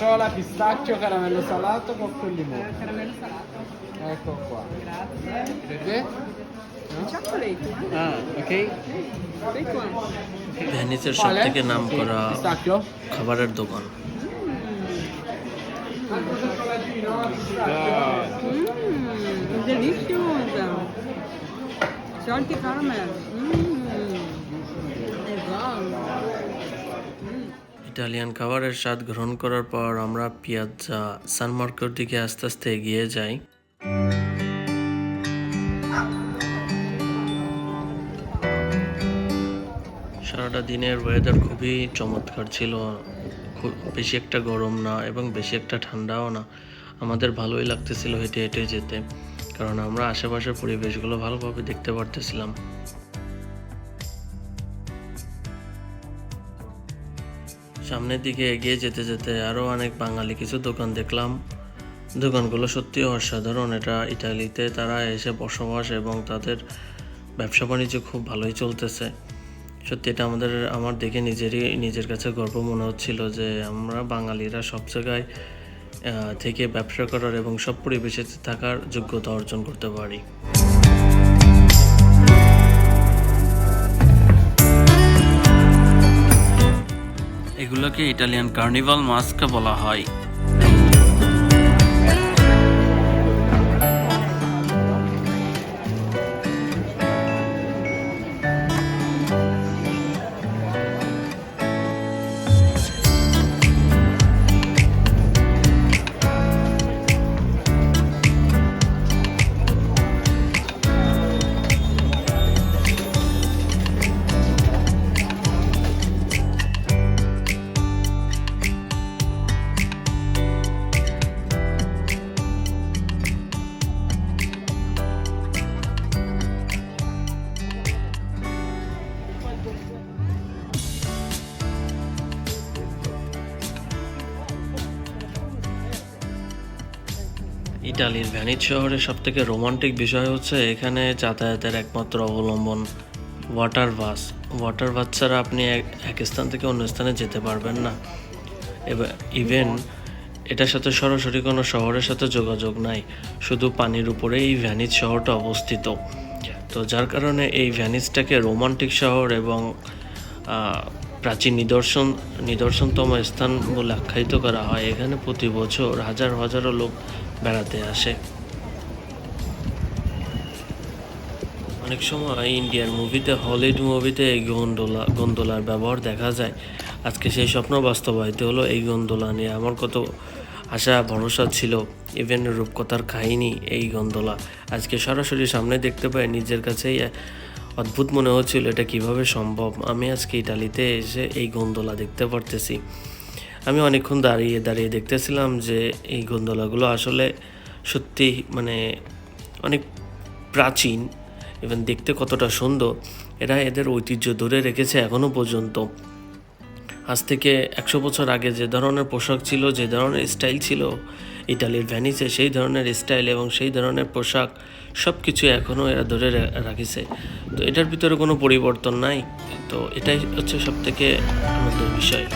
nocciola, pistacchio, caramello salato, cocco e limone. Eh, Caramello salato. Ecco qua. Grazie. Ah, ok. Take সব থেকে নাম করা খাবারের দোকান. Mmm. Salty caramel. Mmm. È buono. Italian খাবারের স্বাদ গ্রহণ করার পর আমরা পিয়াজ্জা সান মার্কোর দিকে আস্তে আস্তে এগিয়ে যাই। সারাটা দিনের ওয়েদার খুবই চমৎকার ছিল। খুব বেশি একটা গরম না এবং বেশি একটা ঠান্ডাও না। আমাদের ভালোই লাগতেছিল হেঁটে হেঁটে যেতে, কারণ আমরা আশেপাশের পরিবেশগুলো ভালোভাবে দেখতে পারতেছিলাম। সামনের দিকে এগিয়ে যেতে যেতে আরও অনেক বাঙালি কিছু দোকান দেখলাম। দোকানগুলো সত্যি অসাধারণ। এটা ইটালিতে তারা এসে বসবাস এবং তাদের ব্যবসা বাণিজ্য খুব ভালোই চলতেছে। সত্যি এটা আমাদের, আমার দেখে নিজেরই, নিজের কাছে গর্ব মনে হচ্ছিল যে আমরা বাঙালিরা সব জায়গায় থেকে ব্যবসা করার এবং সব পরিবেশে থাকার যোগ্যতা অর্জন করতে পারি। এগুলোকে ইটালিয়ান কার্নিভাল মাস্ক বলা হয়। ইটালির ভ্যানিস শহরের সব থেকে রোমান্টিক বিষয় হচ্ছে এখানে যাতায়াতের একমাত্র অবলম্বন ওয়াটার বাস ওয়াটার বাস ছাড়া আপনি এক স্থান থেকে অন্য স্থানে যেতে পারবেন না। এবার ইভেন এটার সাথে সরাসরি কোনো শহরের সাথে যোগাযোগ নাই। শুধু পানির উপরে এই ভ্যানিস শহরটা অবস্থিত। তো যার কারণে এই ভ্যানিসটাকে রোমান্টিক শহর এবং প্রাচীন নিদর্শন, নিদর্শনতম স্থান বলে আখ্যায়িত করা হয়। এখানে প্রতি বছর হাজার হাজারো লোক বেড়াতে আসে। অনেক সময় ইন্ডিয়ান মুভিতে হলিউড মুভিতে এই গন্ডোলা, গন্ডোলার ব্যবহার দেখা যায়। আজকে সেই স্বপ্ন বাস্তবায়িত হলো এই গন্ডোলা নিয়ে। আমার কত আশা, ভরসা ছিল ইভেন রূপকথার কাহিনী এই গন্ডোলা। আজকে সরাসরি সামনে দেখতে পাই, নিজের কাছেই অদ্ভুত মনে হচ্ছিল, এটা কীভাবে সম্ভব? আমি আজকে ইটালিতে এসে এই গন্ডোলা দেখতে পারতেছি। আমি অনেকক্ষণ দাঁড়িয়ে দাঁড়িয়ে দেখতেছিলাম যে এই গন্ডোলাগুলো আসলে সত্যি মানে অনেক প্রাচীন এবং দেখতে কতটা সুন্দর। এরা এদের ঐতিহ্য ধরে রেখেছে এখনও পর্যন্ত। আজ থেকে একশো বছর আগে যে ধরনের পোশাক ছিল, যে ধরনের স্টাইল ছিল, ইটালির ভ্যানিসে সেই ধরনের স্টাইল এবং সেই ধরনের পোশাক সব কিছু এখনও এরা ধরে রাখিছে। তো এটার ভিতরে কোনো পরিবর্তন নাই। তো এটাই হচ্ছে সব থেকে আনন্দের বিষয়।